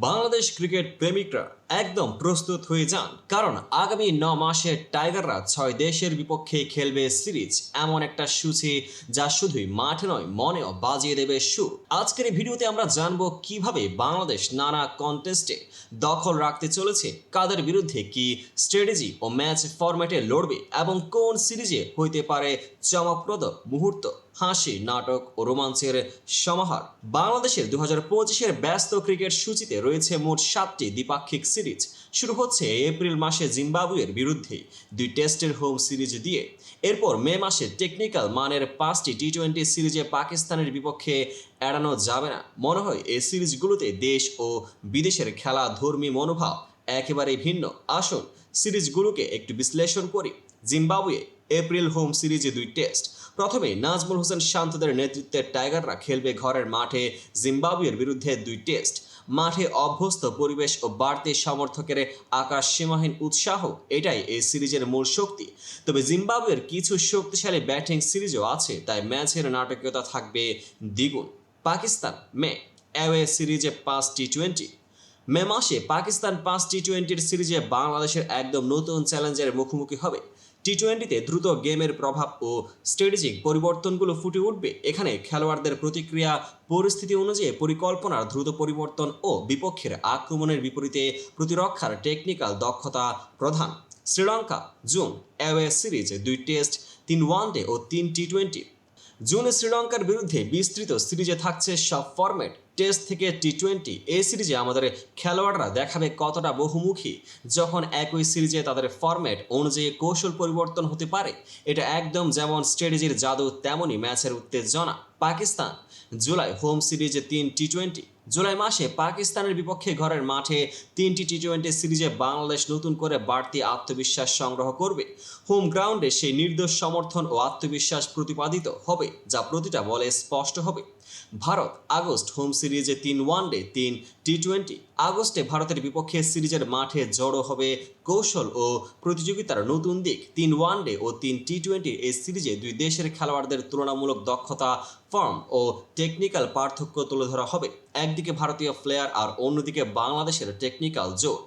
Bangladesh cricket প্রেমিকরা। একদম প্রস্তুত হয়ে যান। কারণ আগামী ন মাসে টাইগাররা ছয় দেশের বিপক্ষে খেলবে সিরিজ। এমন একটা সূচি যা শুধুই মাঠে নয়, মনেও বাজিয়ে দেবে সুর। আজকের এই ভিডিওতে আমরা জানব কীভাবে বাংলাদেশ নানা কন্টেস্টে দখল রাখতে চলেছে, কাদের বিরুদ্ধে কি স্ট্র্যাটেজি ও ম্যাচ ফরম্যাটে লড়বে এবং কোন সিরিজে হইতে পারে চমকপ্রদ মুহূর্ত। হাসি, নাটক ও রোমাঞ্চের সমাহার। বাংলাদেশের দু হাজার পঁচিশের ব্যস্ত ক্রিকেট সূচিতে রয়েছে মোট সাতটি দ্বিপাক্ষিক সিরিজ শুরু হচ্ছে এপ্রিল মাসে জিম্বাবুয়ের বিরুদ্ধে। দুই টেস্টের হোম সিরিজ দিয়ে। এরপর মে মাসে টেকনিক্যাল মানের পাঁচটি টি টোয়েন্টি সিরিজে পাকিস্তানের বিপক্ষে এড়ানো যাবে না। মনে হয়, এই সিরিজগুলোতে দেশ ও বিদেশের খেলা ধর্মী মনোভাব একেবারেই ভিন্ন। আসুন সিরিজগুলোকে একটু বিশ্লেষণ করি। জিম্বাবুয়ে এপ্রিল হোম সিরিজে দুই টেস্ট। প্রথমে নাজমুল হোসেন শান্তদের নেতৃত্বে টাইগাররা খেলবে ঘরের মাঠে। জিম্বাবুয়ের বিরুদ্ধে দুই টেস্ট। মাঠে অভ্যস্ত পরিবেশ ও বাড়তি সমর্থকের আকাশ সীমাহীন উৎসাহ, এটাই এই সিরিজের মূল শক্তি। তবে জিম্বাবুয়ের কিছু শক্তিশালী ব্যাটিং সিরিজও আছে, তাই ম্যাচের নাটকীয়তা থাকবে দ্বিগুণ। পাকিস্তান, মে, অ্যাওয়ে সিরিজে পাঁচ টি টোয়েন্টি মে মাসে পাকিস্তান পাঁচ টি টোয়েন্টির সিরিজে বাংলাদেশের একদম নতুন চ্যালেঞ্জের মুখোমুখি হবে। টি টোয়েন্টিতে দ্রুত গেমের প্রভাব ও স্ট্র্যাটেজিক পরিবর্তনগুলো ফুটে উঠবে। এখানে খেলোয়াড়দের প্রতিক্রিয়া, পরিস্থিতি অনুযায়ী পরিকল্পনার দ্রুত পরিবর্তন ও বিপক্ষের আক্রমণের বিপরীতে প্রতিরক্ষার টেকনিক্যাল দক্ষতা প্রধান। শ্রীলঙ্কা, জুন অ্যাওয়ে সিরিজ দুই টেস্ট তিন ওয়ানডে ও তিন টি টোয়েন্টি জুনে শ্রীলঙ্কার বিরুদ্ধে বিস্তৃত সিরিজে থাকছে সব ফরম্যাট টেস্ট থেকে টি টোয়েন্টি এই সিরিজে আমাদের খেলোয়াড়রা দেখাবে কতটা বহুমুখী। যখন একই সিরিজে তাদের ফরম্যাট অনুযায়ী কৌশল পরিবর্তন হতে পারে, এটা একদম যেমন স্ট্র্যাটেজির জাদু তেমনই ম্যাচের উত্তেজনা। পাকিস্তান, জুলাই হোম সিরিজে তিন টি টোয়েন্টি জুলাই মাসে পাকিস্তানের বিপক্ষে ঘরের মাঠে তিনটি টি টোয়েন্টি সিরিজে বাংলাদেশ নতুন করে বাড়তি আত্মবিশ্বাস সংগ্রহ করবে। হোম গ্রাউন্ডে সেই নির্দোষ সমর্থন ও আত্মবিশ্বাস প্রতিপাদিত হবে, যা প্রতিটা বলে স্পষ্ট হবে। ভারত আগস্ট হোম সিরিজে তিন ওয়ানডে তিন টি টোয়েন্টি আগস্টে ভারতের বিপক্ষে সিরিজের মাঠে জড়ো হবে কৌশল ও প্রতিযোগিতার নতুন দিক। তিন ওয়ানডে ও তিন টি টোয়েন্টির এই সিরিজে দুই দেশের খেলোয়াড়দের তুলনামূলক দক্ষতা, ফর্ম ও টেকনিক্যাল পার্থক্য তুলে ধরা হবে। একদিকে ভারতীয় প্লেয়ার আর অন্যদিকে বাংলাদেশের টেকনিক্যাল জোর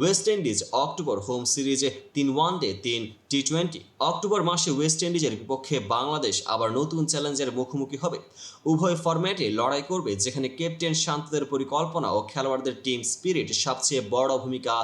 ওয়েস্ট ইন্ডিজ অক্টোবর হোম সিরিজে তিন ওয়ানডে তিন টি টোয়েন্টি অক্টোবর মাসে ওয়েস্ট ইন্ডিজের বিপক্ষে বাংলাদেশ আবার নতুন চ্যালেঞ্জের মুখোমুখি হবে। উভয় ফরম্যাটে লড়াই করবে, যেখানে ক্যাপ্টেন শান্তদের পরিকল্পনা ও খেলোয়াড়দের টিম স্পিরিট সবচেয়ে বড় ভূমিকা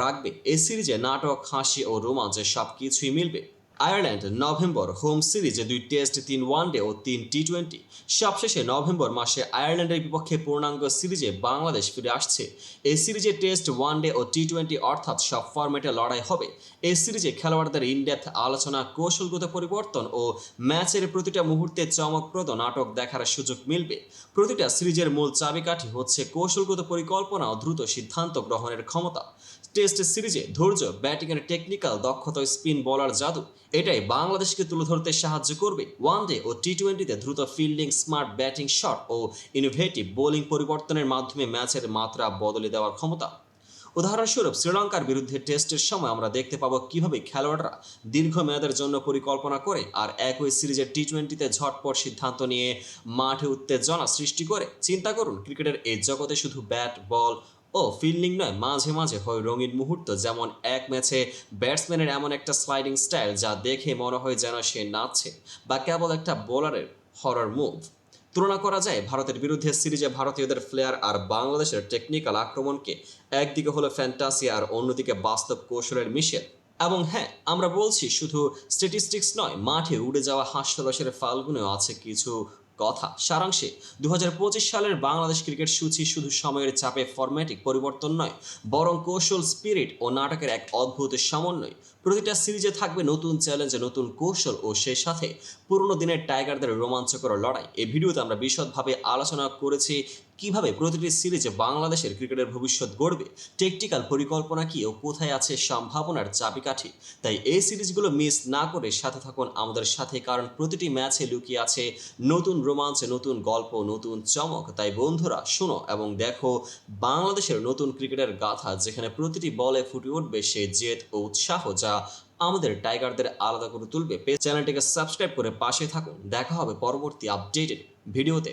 রাখবে। এ সিরিজে নাটক, হাসি ও রোমাঞ্চে সব কিছুই মিলবে। আয়ারল্যান্ড নভেম্বর হোম সিরিজে দুই টেস্ট, তিন ওয়ানডে ও তিন টি টোয়েন্টি সবশেষে নভেম্বর মাসে আয়ারল্যান্ডের বিপক্ষে পূর্ণাঙ্গ সিরিজে বাংলাদেশ ফিরে আসছে। এই সিরিজে টেস্ট, ওয়ানডে ও টি টোয়েন্টি অর্থাৎ সব ফরম্যাটে লড়াই হবে। এই সিরিজে খেলোয়াড়দের ইনডেপথ আলোচনা, কৌশলগত পরিবর্তন ও ম্যাচের প্রতিটা মুহূর্তে চমকপ্রদ নাটক দেখার সুযোগ মিলবে। প্রতিটা সিরিজের মূল চাবিকাঠি হচ্ছে কৌশলগত পরিকল্পনা ও দ্রুত সিদ্ধান্ত গ্রহণের ক্ষমতা। টেস্ট সিরিজে ধৈর্য, ব্যাটিংয়ের টেকনিক্যাল দক্ষতা স্পিন বলার জাদু। এটাই বাংলাদেশকে তুলে ধরতে সাহায্য করবে ওয়ানডে ও টি টোয়েন্টিতে দ্রুত ফিল্ডিং স্মার্ট ব্যাটিং শট ও ইনোভেটিভ বোলিং পরিবর্তনের মাধ্যমে ম্যাচের মাত্রা বদলে দেওয়ার ক্ষমতা। উদাহরণস্বরূপ শ্রীলঙ্কার বিরুদ্ধে টেস্টের সময় আমরা দেখতে পাবো কীভাবে খেলোয়াড়রা দীর্ঘমেয়াদের জন্য পরিকল্পনা করে আর একই সিরিজের টি টোয়েন্টিতে ঝটপট সিদ্ধান্ত নিয়ে মাঠে উত্তেজনা সৃষ্টি করে। চিন্তা করুন, ক্রিকেটের এই জগতে শুধু ব্যাট বল ও ফিল্ডিং নয়, মাঝে মাঝে হয় রঙিন মুহূর্ত, যেমন এক ম্যাচে ব্যাটসম্যানের এমন একটা স্লাইডিং স্টাইল যা দেখে মনে হয় যেন সে নাচছে, বা কেবল একটা বোলারের হরর মুভ তুলনা করা যায় ভারতের বিরুদ্ধে সিরিজে ভারতীয়দের ফ্লেয়ার আর বাংলাদেশের টেকনিক্যাল আক্রমণকে, একদিকে হলো ফ্যান্টাসি আর অন্যদিকে বাস্তব কৌশলের মিশেল। এবং হ্যাঁ আমরা বলছি শুধু স্ট্যাটিস্টিক্স নয়, মাঠে উড়ে যাওয়া হাস্যরসের ফালগুনেও আছে কিছু কথা। সারাংশে দু হাজার পঁচিশ সালের বাংলাদেশ ক্রিকেট সূচি শুধু সময়ের চাপে ফরম্যাটিক পরিবর্তন নয়, বরং কৌশল স্পিরিট ও নাটকের এক অদ্ভুত সমন্বয়। প্রতিটা সিরিজে থাকবে নতুন চ্যালেঞ্জ নতুন কৌশল ও সেই সাথে পুরনো দিনের টাইগারদের রোমাঞ্চকর লড়াই। এই ভিডিওতে আমরা বিশদভাবে আলোচনা করেছি কীভাবে প্রতিটি সিরিজে বাংলাদেশের ক্রিকেটের ভবিষ্যৎ গড়বে? টেকটিক্যাল পরিকল্পনা কি ও কোথায় আছে সম্ভাবনার চাবিকাঠি? তাই এই সিরিজগুলো মিস না করে সাথে থাকুন আমাদের সাথে, কারণ প্রতিটি ম্যাচে লুকিয়ে আছে নতুন রোমাঞ্চ, নতুন গল্প, নতুন চমক। তাই বন্ধুরা, শোনো এবং দেখো বাংলাদেশের নতুন ক্রিকেটের গাথা, যেখানে প্রতিটি বলে ফুটে উঠবে সে জেদ ও উৎসাহ যা আমাদের টাইগারদের আলাদা করে তুলবে। চ্যানেলটিকে সাবস্ক্রাইব করে পাশে থাকুন। দেখা হবে পরবর্তী আপডেটেড ভিডিওতে।